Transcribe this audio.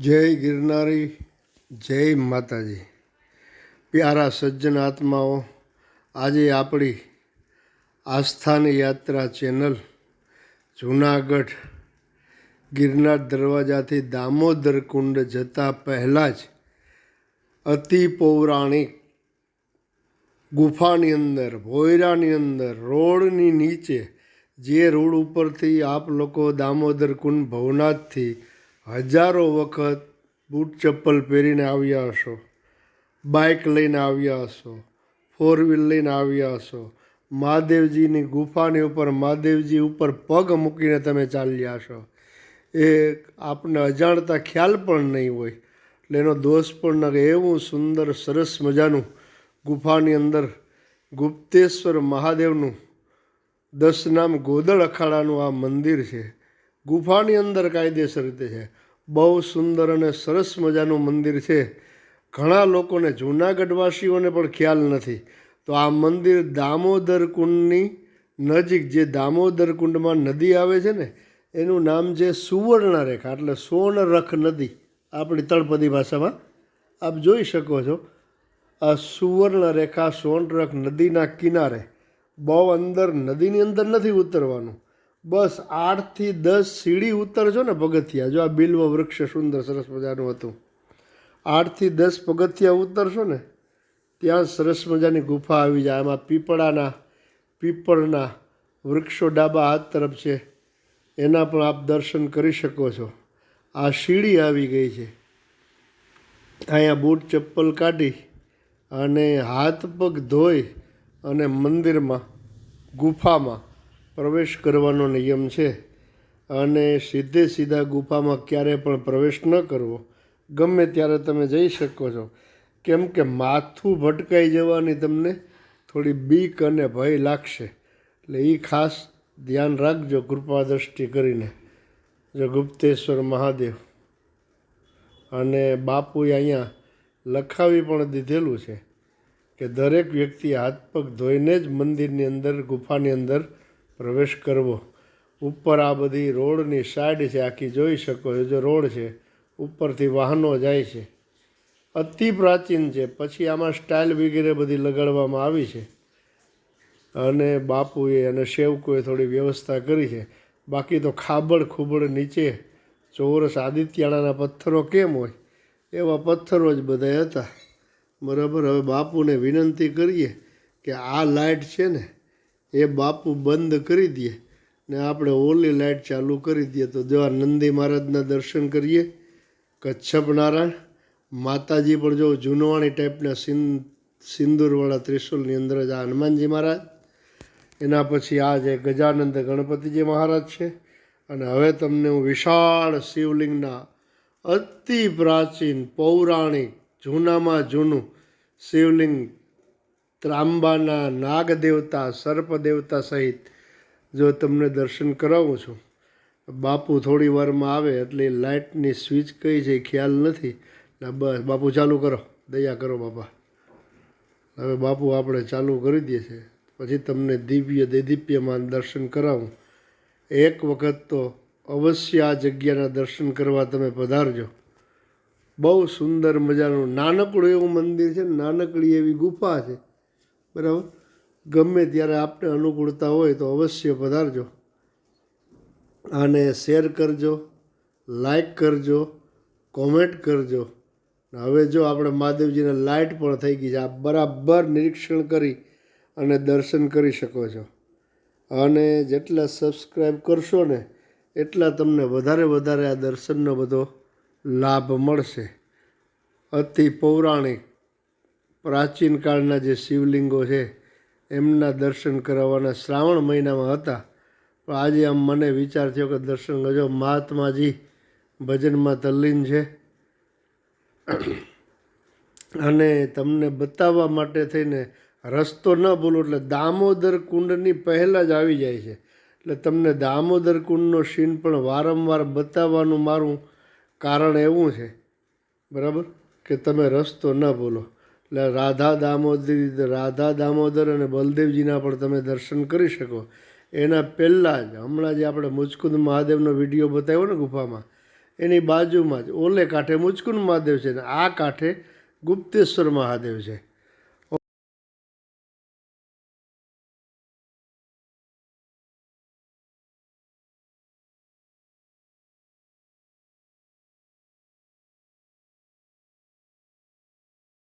જય ગિરનારી, જય માતાજી. પ્યારા સજ્જન આત્માઓ, આજે આપણી આસ્થાની યાત્રા ચેનલ જૂનાગઢ ગિરનાર દરવાજાથી દામોદર કુંડ જતાં પહેલાં જ અતિ પૌરાણિક ગુફાની અંદર, ભોયરાની અંદર, રોડની નીચે જે રોડ ઉપરથી આપ લોકો દામોદર કુંડ ભવનાથથી હજારો વખત બૂટ ચપ્પલ પહેરીને આવ્યા હશો. બાઇક લઈને આવ્યા હશો. ફોર વ્હીલ લઈને આવ્યા હશો. મહાદેવજીની ગુફાની ઉપર, મહાદેવજી ઉપર પગ મૂકીને તમે ચાલ્યા હશો. એ આપને અજાણતા ખ્યાલ પણ નહીં હોય. એટલે એનો દોષ પણ ન. એવું સુંદર, સરસ મજાનું ગુફાની અંદર ગુપ્તેશ્વર મહાદેવનું દસ નામ ગોદળ અખાડાનું આ મંદિર છે. ગુફાની અંદર કાયદેસર રીતે છે. બહુ સુંદર અને સરસ મજાનું મંદિર છે. ઘણા લોકોને જૂનાગઢવાસીઓને પણ ખ્યાલ નથી. તો આ મંદિર દામોદર કુંડની નજીક જે દામોદર કુંડમાં નદી આવે છે ને, એનું નામ છે સુવર્ણરેખા એટલે સોનરખ નદી આપણી તળપદી ભાષામાં. આપ જોઈ શકો છો, આ સુવર્ણરેખા સોનરખ નદીના કિનારે બહુ અંદર નદીની અંદર નથી ઉતરવાનું. બસ આઠથી દસ સીડી ઉતરજો ને પગથિયા. જો આ બિલ્વ વૃક્ષ સુંદર સરસ મજાનું હતું. આઠથી દસ પગથિયા ઉતરશો ને, ત્યાં સરસ મજાની ગુફા આવી જાય. એમાં પીપળાના, પીપળના વૃક્ષો ડાબા હાથ તરફ છે. એના પણ આપ દર્શન કરી શકો છો. આ સીડી આવી ગઈ છે. અહીંયા બૂટ ચપ્પલ કાઢી અને હાથ પગ ધોઈ અને મંદિરમાં, ગુફામાં પ્રવેશ કરવાનો નિયમ છે અને સીધે સીધા ગુફામાં ક્યારે પણ પ્રવેશ ન કરવો. ગમે ત્યારે તમે જઈ શકો છો. કેમ કે માથું ભટકાઈ જવાની તમને થોડી બીક અને ભય લાગશે. એટલે એ ખાસ ધ્યાન રાખજો કૃપા દ્રષ્ટિ કરીને. જો ગુપ્તેશ્વર મહાદેવ. અને બાપુએ અહીંયા લખાવી પણ દીધેલું છે કે દરેક વ્યક્તિ હાથ પગ ધોઈને જ મંદિરની અંદર, ગુફાની અંદર પ્રવેશ કરવો. ઉપર આ બધી રોડની સાઈડ છે, આખી જોઈ શકો છો, જો રોડ છે, ઉપરથી વાહનો જાય છે. અતિ પ્રાચીન છે, પછી આમાં સ્ટાઇલ વગેરે બધી લગાડવામાં આવી છે. અને બાપુએ અને સેવકોએ થોડી વ્યવસ્થા કરી છે. બાકી તો ખાબડ ખૂબડ નીચે. ચોરસ આદિત્યાણાના પથ્થરો કેમ હોય? એવા પથ્થરો જ બધા હતા. બરાબર, હવે બાપુને વિનંતી કરીએ કે આ લાઇટ છે ને એ બાપુ બંધ કરી દે ને આપણે ઓલી લાઇટ ચાલુ કરી દઈએ તો જો નંદી મહારાજના દર્શન કરીએ. કચ્છપ નારાયણ, માતાજી પણ જો જૂનવાણી ટાઈપના સિં, સિંદૂરવાળા ત્રિશુલની અંદર જ આ હનુમાનજી મહારાજ. એના પછી આ જે ગજાનંદ ગણપતિજી મહારાજ છે. અને હવે તમને હું વિશાળ શિવલિંગના અતિ પ્રાચીન, પૌરાણિક, જૂનામાં જૂનું શિવલિંગ ત્રાંબાના નાગ દેવતા સર્પ દેવતા સહિત જો તમને દર્શન કરાવું છું, બાપુ થોડી વારમાં આવે એટલે લાઇટની સ્વિચ કઈ છે ખ્યાલ નથી. બસ, બાપુ ચાલુ કરો. દયા કરો, બાપા. હવે બાપુ આપણે ચાલુ કરી દઈએ છે. પછી તમને દિવ્ય દેદીપ્યમાન દર્શન કરાવું. એક વખત તો અવશ્ય આ જગ્યાના દર્શન કરવા તમે પધારજો. બહુ સુંદર મજાનું નાનકડું એવું મંદિર છે. નાનકડી એવી ગુફા છે. બરાબર? ગમે ત્યારે આપને અનુકૂળતા હોય તો અવશ્ય પધારજો. અને શેર કરજો, લાઈક કરજો, કોમેન્ટ કરજો. હવે જો આપણે મહાદેવજીને લાઇટ પણ થઈ ગઈ છે આ બરાબર નિરીક્ષણ કરી અને દર્શન કરી શકો છો. અને જેટલા સબસ્ક્રાઈબ કરશો ને, એટલા તમને વધારે વધારે આ દર્શનનો બધો લાભ મળશે. અતિ પૌરાણિક પ્રાચીન કાળના જે શિવલિંગો છે, એમના દર્શન કરાવવાના શ્રાવણ મહિનામાં હતા. પણ આજે આમ મને વિચાર થયો કે દર્શન કરજો મહાત્માજી ભજનમાં તલ્લીન છે. અને તમને બતાવવા માટે થઈને રસ્તો ન ભૂલો એટલે દામોદર કુંડની પહેલાં જ આવી જાય છે. એટલે તમને દામોદર કુંડનો સીન પણ વારંવાર બતાવવાનું મારું કારણ એવું છે. બરાબર? કે તમે રસ્તો ન ભૂલો. એટલે રાધા દામોદર રાધા દામોદર અને બલદેવજીના પણ તમે દર્શન કરી શકો. એના પહેલાં જ હમણાં જે આપણે મુચકુંદ મહાદેવનો વીડિયો બતાવ્યો ને ગુફામાં, એની બાજુમાં જ ઓલે કાંઠે મુચકુંદ મહાદેવ છે ને આ કાંઠે ગુપ્તેશ્વર મહાદેવ છે.